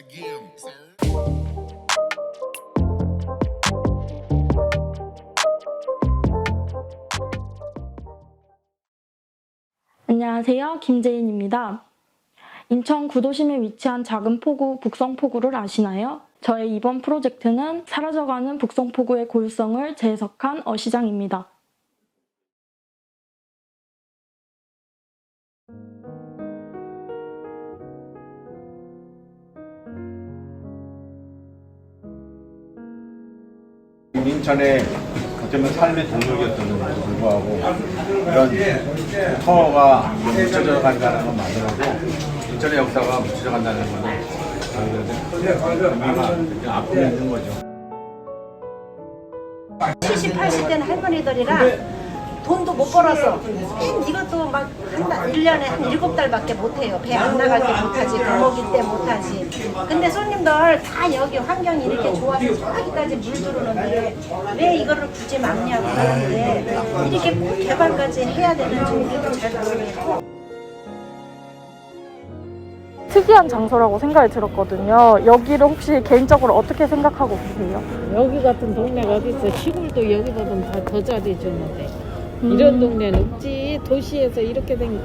again. 안녕하세요. 김재인입니다. 인천 구도심에 위치한 작은 포구 북성포구를 아시나요? 저의 이번 프로젝트는 사라져가는 북성포구의 고유성을 재해석한 어시장입니다. 인천의 어쩌면 삶의 동력이었던 불구하고 이런 터가 묻혀져 간다는 건 맞더라도 인천의 역사가 묻혀져 간다는 거는 의미가 앞으로 있는 거죠. 70, 80대는 할머니들이라 돈도 못 벌어서 맨 이것도 막 한 달, 1년에 한 7달밖에 못해요. 배 안 나갈 때 못하지, 부모기 때 못하지. 근데 손님들 다 여기 환경이 이렇게 좋아서 저기까지 물 들어오는데 왜 이거를 굳이 막냐고 하는데 이렇게 꼭 개발까지 해야 되는지 우리도 잘 모르겠고 특이한 장소라고 생각이 들었거든요. 여기를 혹시 개인적으로 어떻게 생각하고 계세요? 여기 같은 동네가 어디 있어? 시골도 여기보다 다더 잘해주는데 이런 동네는 없지. 도시에서 이렇게 된